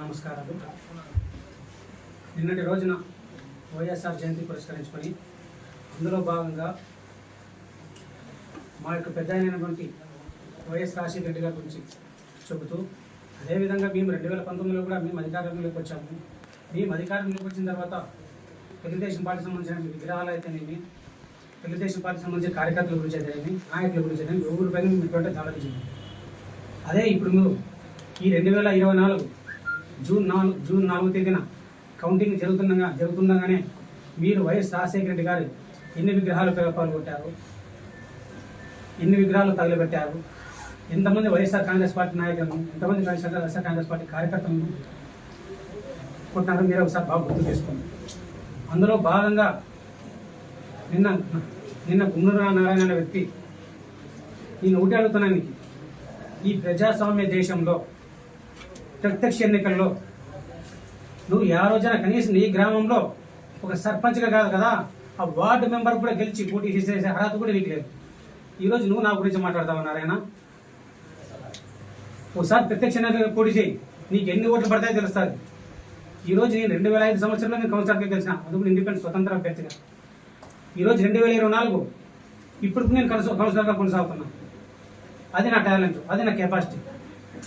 నమస్కారాలు. నిన్నటి రోజున వైఎస్ఆర్ జయంతి పురస్కరించుకొని అందులో భాగంగా మా యొక్క పెద్ద అయినటువంటి వైఎస్ రాజశేఖర రెడ్డి గారి గురించి చెబుతూ అదేవిధంగా మేము రెండు వేల పంతొమ్మిదిలో కూడా మేము అధికారంలోకి వచ్చాము. మేము అధికారంలోకి వచ్చిన తర్వాత తెలుగుదేశం పార్టీ సంబంధించిన విగ్రహాలు అయితేనేమి తెలుగుదేశం పార్టీ సంబంధించిన కార్యకర్తల గురించి అయితేనేమి నాయకుల గురించి అయితేనేమి ఎవరి పైన మీటువంటి దాడులు చేయండి అదే ఇప్పుడు మీరు ఈ రెండు వేల ఇరవై నాలుగు జూన్ నాలుగు జూన్ నాలుగో తేదీన కౌంటింగ్ జరుగుతుండగా జరుగుతుండగానే మీరు వైఎస్ రాజశేఖర రెడ్డి గారు ఎన్ని విగ్రహాలు పాల్గొట్టారు? ఎన్ని విగ్రహాలు తగలబెట్టారు? ఎంతమంది వైఎస్ఆర్ కాంగ్రెస్ పార్టీ నాయకులను ఎంతమంది వైఎస్ఆర్ కాంగ్రెస్ పార్టీ కార్యకర్తలను కొట్టినారు మీరు ఒకసారి బాగా గుర్తు చేసుకోండి. అందులో భాగంగా నిన్న నిన్న గుండూరు నారాయణ అనే వ్యక్తి నేను ఒకటి అడుగుతున్నాను ఈ ప్రజాస్వామ్య దేశంలో ప్రత్యక్ష ఎన్నికల్లో. నువ్వు ఏ రోజున కనీసం నీ గ్రామంలో ఒక సర్పంచ్గా కాదు కదా ఆ వార్డు మెంబర్ కూడా గెలిచి పోటీ చేసే అర్హత కూడా నీకు లేదు. ఈరోజు నువ్వు నా గురించి మాట్లాడతావు నారాయణ? ఒకసారి ప్రత్యక్ష ఎన్నికలు పోటీ చేయి. నీకు ఎన్ని ఓట్లు పడతాయో తెలుస్తుంది. ఈరోజు నేను రెండు వేల ఐదు సంవత్సరంలో నేను కౌన్సిలర్గా గెలిచిన. అది కూడా ఇండిపెండెంట్ స్వతంత్ర అభ్యర్థిగా. ఈరోజు రెండు వేల ఇరవై నాలుగు ఇప్పుడు నేను కౌన్సిల్ కౌన్సిలర్గా కొనసాగుతున్నాను అది నా టాలెంట్ అది నా కెపాసిటీ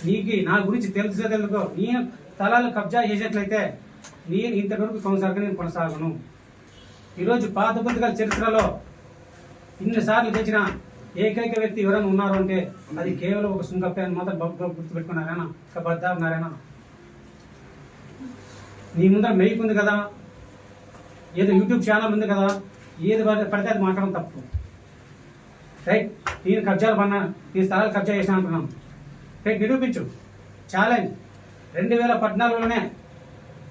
నీకు నా గురించి తెలుసో తెలుకో నేను స్థలాలు కబ్జా చేసేట్లయితే నేను ఇంతవరకు కొనసాగని నేను కొనసాగను. ఈరోజు పాత పుస్తకాల చరిత్రలో ఇన్నిసార్లు తెచ్చిన ఏకైక వ్యక్తి ఎవరైనా ఉన్నారు అంటే అది కేవలం ఒక సుంగప్ప అని మాత్రం గుర్తుపెట్టుకున్నారేనా ఒక బద్దా ఉన్నారేనా నీ ముందర మెయిక్ ఉంది కదా? ఏదో యూట్యూబ్ ఛానల్ ఉంది కదా? ఏది పడితే పడితే అది మాట్లాడడం తప్పు. రైట్ నేను కబ్జాలు పన్నా నీ స్థలాలు కబ్జా చేసిన అంటున్నాను. నిరూపించు. ఛాలెంజ్. రెండు వేల పద్నాలుగులోనే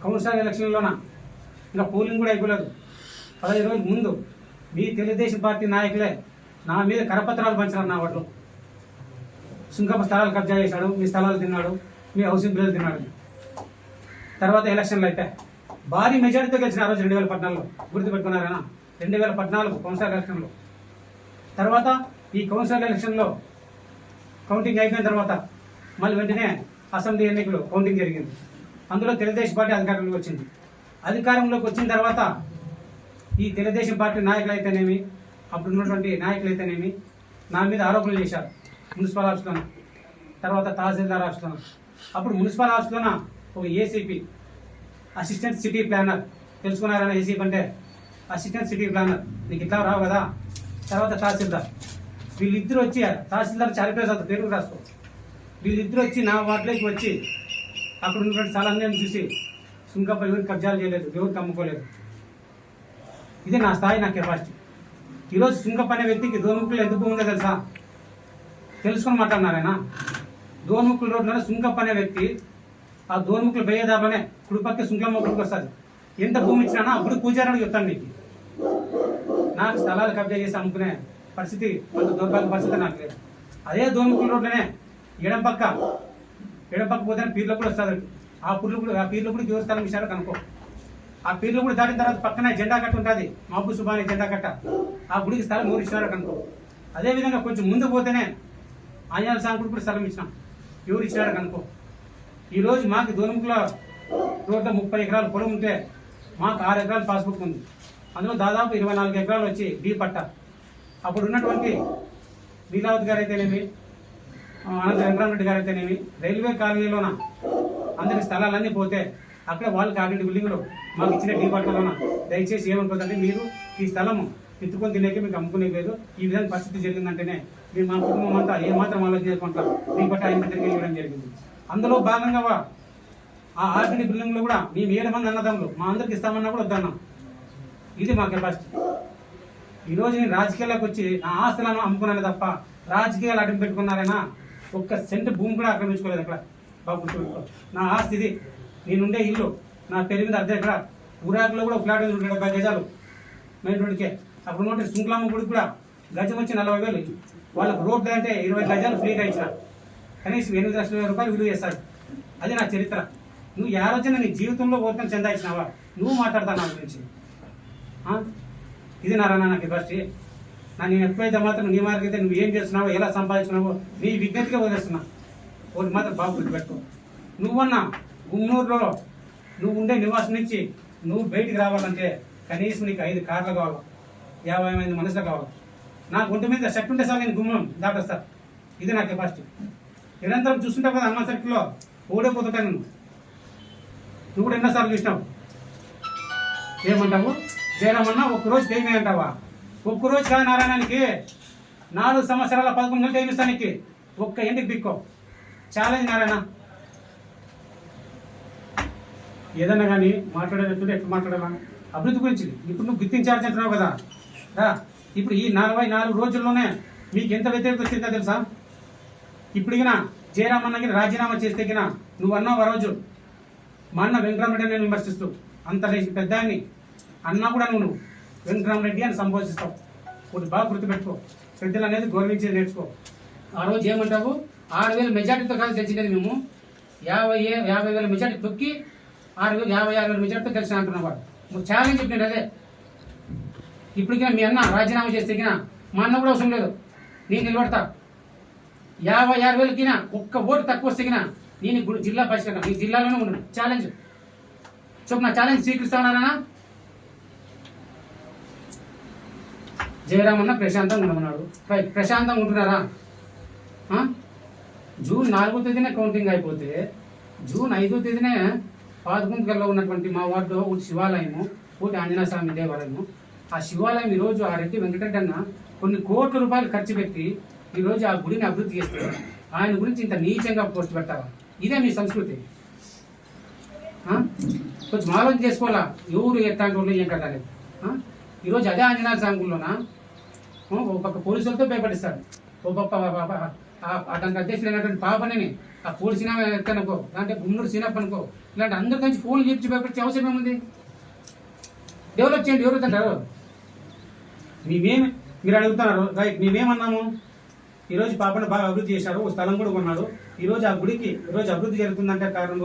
కౌన్సిలర్ ఎలక్షన్లోన ఇంకా పోలింగ్ కూడా అయిపోలేదు. పదహైదు రోజుల ముందు మీ తెలుగుదేశం పార్టీ నాయకులే నా మీద కరపత్రాలు పంచారు నా వాటిలో సుంకప్ప స్థలాలు కబ్జా చేశాడు మీ స్థలాలు తిన్నాడు మీ హౌసింగ్ బిల్లు తిన్నాడు. తర్వాత ఎలక్షన్లు అయితే భారీ మెజారిటీతో గెలిచిన ఆ రోజు రెండు వేల పద్నాలుగులో. గుర్తుపెట్టుకున్నారేనా రెండు వేల పద్నాలుగు కౌన్సిలర్ ఎలక్షన్లో. తర్వాత ఈ కౌన్సిలర్ ఎలక్షన్లో కౌంటింగ్ అయిపోయిన తర్వాత మళ్ళీ వెంటనే అసెంబ్లీ ఎన్నికలు కౌంటింగ్ జరిగింది. అందులో తెలుగుదేశం పార్టీ అధికారంలోకి వచ్చింది. అధికారంలోకి వచ్చిన తర్వాత ఈ తెలుగుదేశం పార్టీ నాయకులు అయితేనేమి అప్పుడు ఉన్నటువంటి నాయకులు అయితేనేమి నా మీద ఆరోపణలు చేశారు మున్సిపల్ ఆఫీస్లోన తర్వాత తహసీల్దార్ ఆఫీస్లోన. అప్పుడు మున్సిపల్ ఆఫీస్లోన ఒక ఏసీపీ అసిస్టెంట్ సిటీ ప్లానర్ తెలుసుకున్నారని ఏసీపీ అంటే అసిస్టెంట్ సిటీ ప్లానర్ నీకు ఇట్లా రావు కదా? తర్వాత తహసీల్దార్. వీళ్ళిద్దరు వచ్చి తహసీల్దార్ చారిపేసారు పేరు రాసుకో. వీళ్ళిద్దరు వచ్చి నా వార్డులోకి వచ్చి అక్కడ ఉన్నటువంటి స్థలాన్ని చూసి సుంకప్ప ఎవరు కబ్జాలు చేయలేదు ఎవరికి అమ్ముకోలేదు. ఇది నా స్థాయి నా కెపాసిటీ ఈరోజు సుంకప్ప అనే వ్యక్తికి దోముకులు ఎంత భూమి ఉందో తెలుసా? తెలుసుకొని మాట్లాడినారేనా దోముకుల రోడ్డున సుంకప్ప అనే వ్యక్తి ఆ దోముక్కులు బయ్యేదాబనే కుడిపక్క సుంకమ్మ గుడికి వస్తుంది. ఎంత భూమి ఇచ్చినా అప్పుడు పూజారని చెప్తాను మీకు నాకు స్థలాలు కబ్జా చేసి అమ్ముకునే పరిస్థితి కొంత దౌర్భాగ్య పరిస్థితి నాకు లేదు. అదే దోముకుల రోడ్లోనే ఎడం పక్క. ఎడం పక్క పోతే పీర్లో కూడా వస్తుంది. ఆ పుర్లు కూడా ఆ పీర్లు కూడా ఎవరి స్థలం ఇచ్చారో కనుక్కో. ఆ పీర్లు కూడా దాటిన తర్వాత పక్కన జెండా కట్ట ఉంటుంది. మాపు సుబాని జెండా కట్ట. ఆ గుడికి స్థలం మూడు ఇచ్చినారు కనుక్కో. అదేవిధంగా కొంచెం ముందు పోతేనే ఆంజనేయ స్వామి గుడి కూడా స్థలం ఇచ్చినాం. ఎవరు ఇచ్చినారు కనుక్కో. ఈరోజు మాకు దోముకుల రోడ్ల ముప్పై ఎకరాల పొలం ఉంటే మాకు ఆరు ఎకరాల పాస్బుక్ ఉంది. అందులో దాదాపు ఇరవై నాలుగు ఎకరాలు వచ్చి డీ పట్ట. అప్పుడు ఉన్నటువంటి లీలావతి గారు అయితేనేమి? ఆ, అనంత గారు అయితేనేమి రైల్వే కాలనీలోన అందరి స్థలాలన్నీ పోతే అక్కడ వాళ్ళు కాకినాడ బిల్డింగ్లో మాకు ఇచ్చిన డిపార్ట్మెంట్లోన పట్టలోన దయచేసి ఏమనుకోదంటే మీరు ఈ స్థలము ఎత్తుకొని తినేకి మీకు అమ్ముకునే లేదు. ఈ విధంగా పరిస్థితి జరిగిందంటేనే మీరు మా కుటుంబం అంతా ఏమాత్రం ఆలోచన చేసుకుంటారు డీ ఆయన దగ్గరికి ఇవ్వడం జరిగింది. అందులో భాగంగా వా- ఆ ఆర్టీడీ బిల్డింగ్లో కూడా మేము ఏడు మంది అన్నదమ్ములు మా అందరికి ఇస్తామన్నా కూడా వద్దన్నాం. ఇది మా కెపాసిటీ. ఈరోజు నేను రాజకీయాల్లోకి వచ్చి నా ఆస్తులను అమ్ముకున్నాను తప్ప రాజకీయాలు అడ్డం పెట్టుకున్నారైనా? ఒక్క సెంట్ భూమి కూడా ఆక్రమించుకోలేదు అక్కడ. బాబు నా ఆస్తి ఇది. నేనుండే ఇల్లు. నా పేరు మీద అద్దె ఎక్కడ ఊరాకులో కూడా ఫ్లాట్ ఉంది రెండు డెబ్బై గజాలు. మెయిన్ రోడ్కే అప్పుడు ఉన్నట్టు శృంఖలామ గుడికి కూడా గజం వచ్చి నలభై వేలు వాళ్ళకి రోడ్డు అంటే ఇరవై గజాలు ఫ్రీగా ఇచ్చిన. కనీసం ఎనిమిది లక్షల రూపాయలు విలువ చేస్తాడు. అది నా చరిత్ర. నువ్వు ఏ రోజున నీ జీవితంలో ఓర్కం చెందాయిచ్చినావా నువ్వు మాట్లాడతావు నా గురించి. ఇది నారాయణ నాకు ఫస్ట్ నేను ఎప్పుడైతే మాత్రం నీ మార్గం అయితే నువ్వు ఏం చేస్తున్నావో ఎలా సంపాదించినావో నీ విజ్ఞతగా వదిలేస్తున్నా. ఒకటి మాత్రం బాబు గుర్తుపెట్టుకో నువ్వన్నా గుమ్మూరులో నువ్వు ఉండే నివాసం నుంచి నువ్వు బయటికి రావాలంటే కనీసం నీకు ఐదు కార్లు కావాలి యాభై మంది మనుషులు కావాలి. నా గుంట మీద షర్ట్ ఉంటే సార్ నేను గుమ్మం సార్ ఇది నా కెపాసిటీ నిరంతరం చూస్తుంటావు కదా హనుమాన్ సర్కిల్లో ఓడిపోతుంటా నేను. నువ్వు కూడా ఎన్నోసార్లు చూసినావు. ఏమంటావు? జయరామన్నా ఒక రోజు టైం అంటావా? ఒక్కరోజు కాదు నారాయణానికి. నాలుగు సంవత్సరాల పదకొండు నెలలు టైం నీకు ఒక్క ఇంటికి బిక్కో? ఛాలెంజ్ నారాయణ. ఏదన్నా కానీ మాట్లాడేటప్పుడు ఎట్లా మాట్లాడాలా? అభివృద్ధి గురించి. ఇప్పుడు నువ్వు గుర్తించాల్సి అంటున్నావు కదా. రా. ఇప్పుడు ఈ నలభై నాలుగు రోజుల్లోనే మీకు ఎంత వ్యతిరేకత వచ్చిందో తెలుసా? ఇప్పుడు గిన జయరామన్నకి రాజీనామా చేస్తే గిన నువ్వు అన్నావు ఆ రోజు. మా అన్న వెంకటరామరెడ్డి అని విమర్శిస్తూ. అంత రేసి పెద్ద ఆయన్ని అన్నా కూడా నువ్వు నువ్వు. వెంకటరామరెడ్డి అని సంబోధిస్తావు ఇప్పుడు బాగా గుర్తుపెట్టుకో. పెద్దలు అనేది గౌరవించేది నేర్చుకో. ఆ రోజు ఏమంటావు? ఆరు వేల మెజార్టీతో కాదు గెలిచినది మేము. యాభై యాభై వేల మెజార్టీ తొక్కి ఆరు వేలు యాభై ఆరు వేల మెజార్టీతో గెలిచిన అంటున్నావు వాడు. నువ్వు ఛాలెంజ్ చెప్పినాడు అదే. ఇప్పటికైనా మీ అన్న రాజీనామా చేస్తే గిన మా అన్న కూడా అవసరం లేదు. నేను నిలబడతా. యాభై ఆరు వేలకినా ఒక్క ఓటు తక్కువ వస్తే నేను జిల్లా పరిష్కరణ మీ జిల్లాలోనే ఉండను ఛాలెంజ్ చెప్పు నా ఛాలెంజ్ జయరామ్ అన్న ప్రశాంతంగా ఉండమన్నాడు ప్రశాంతంగా ఉంటున్నారా? జూన్ నాలుగో తేదీనే కౌంటింగ్ అయిపోతే జూన్ ఐదో తేదీనే పాదగుంతకల్లో ఉన్నటువంటి మా వార్డు ఒకటి శివాలయము ఒకటి ఆంజనేయ స్వామి దేవాలయము. ఆ శివాలయం ఈరోజు ఆ రెడ్డి వెంకటరెడ్డి అన్న కొన్ని కోట్ల రూపాయలు ఖర్చు పెట్టి ఈరోజు ఆ గుడిని అభివృద్ధి చేస్తారు ఆయన గురించి ఇంత నీచంగా పోస్ట్ పెట్టావా ఇదే మీ సంస్కృతి. కొంచెం ఆలోచన చేసుకోవాలా? ఎవరు ఎట్లాంటి వాళ్ళు ఏం కదా ఈరోజు అదే ఆంజనేయ స్వామి గుడిలోనా ఒక పక్క పోలీసులతో భయపడిస్తాడు ఓ పక్క అతనికి అధ్యక్షుడైనటువంటి పాపని ఆ పోలీసు ఎత్తనుకో అంటే గుమ్మూరు సీనప్ప అనుకో ఇలాంటి అందరి నుంచి ఫోన్లు చేపించి భయపడితే అవసరం ఏముంది? డెవలప్ చేయండి ఎవరు అంటారు మేమేమి మీరు అడుగుతున్నారు రైట్ మేమేమన్నాము? ఈరోజు పాపను బాగా అభివృద్ధి చేశారు ఓ స్థలం కూడా కొన్నాడు. ఈరోజు ఆ గుడికి ఈరోజు అభివృద్ధి జరుగుతుందంటే కారణం